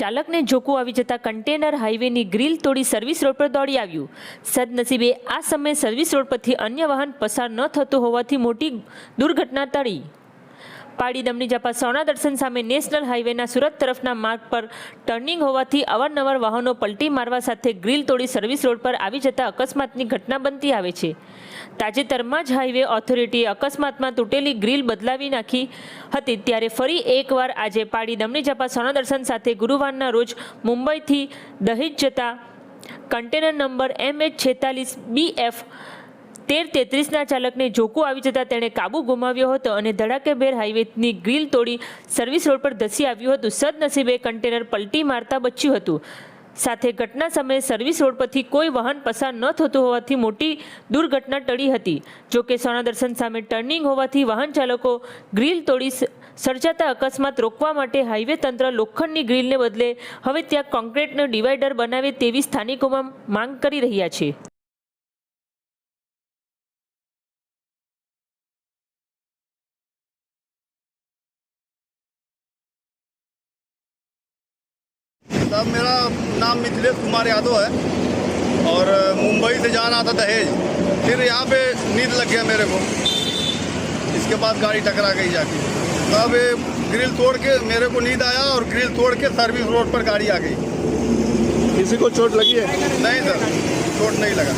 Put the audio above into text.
ચાલકને જોકું આવી જતા કન્ટેનર હાઈવેની ગ્રીલ તોડી સર્વિસ રોડ પર દોડી આવ્યું. સદનસીબે આ સમયે સર્વિસ રોડ પરથી અન્ય વાહન પસાર ન થતું હોવાથી મોટી દુર્ઘટના ટળી. પાડી દમણી જપા સોના દર્શન સામે નેશનલ હાઈવેના સુરત તરફના માર્ગ પર ટર્નિંગ હોવાથી અવારનવાર વાહનો પલટી મારવા સાથે ગ્રીલ તોડી સર્વિસ રોડ પર આવી જતા અકસ્માતની ઘટના બનતી આવે છે. તાજેતરમાં જ હાઈવે ઓથોરિટીએ અકસ્માતમાં તૂટેલી ગ્રીલ બદલાવી નાખી હતી ત્યારે ફરી એકવાર આજે પાડીદમની જપા સોના દર્શન સાથે ગુરુવારના રોજ મુંબઈથી દહેજ જતા કન્ટેનર નંબર એમ એચ છેતાલીસ બી એફ તેર તેત્રીસના ચાલકને જોકો આવી જતાં તેણે કાબુ ગુમાવ્યો હતો અને ધડાકેભેર હાઈવેની ગ્રીલ તોડી સર્વિસ રોડ પર ધસી આવ્યું હતું. સદનસીબે કન્ટેનર પલટી મારતા બચ્યું હતું. સાથે ઘટના સમયે સર્વિસ રોડ પરથી કોઈ વાહન પસાર ન થતું હોવાથી મોટી દુર્ઘટના ટળી હતી. જો કે સોના દર્શન સામે ટર્નિંગ હોવાથી વાહન ચાલકો ગ્રીલ તોડી સર્જાતા અકસ્માત રોકવા માટે હાઈવે તંત્ર લોખંડની ગ્રીલને બદલે હવે ત્યાં કોન્ક્રીટનો ડિવાઈડર બનાવે તેવી સ્થાનિકોમાં માંગ કરી રહ્યા છે. साहब मेरा नाम मिथिलेश कुमार यादव है और मुंबई से जाना था दहेज। फिर यहाँ पे नींद लग गया मेरे को। इसके बाद गाड़ी टकरा गई जाके। तब ये ग्रिल तोड़ के मेरे को नींद आया और ग्रिल तोड़ के सर्विस रोड पर गाड़ी आ गई। किसी को चोट लगी है? नहीं सर चोट नहीं लगा।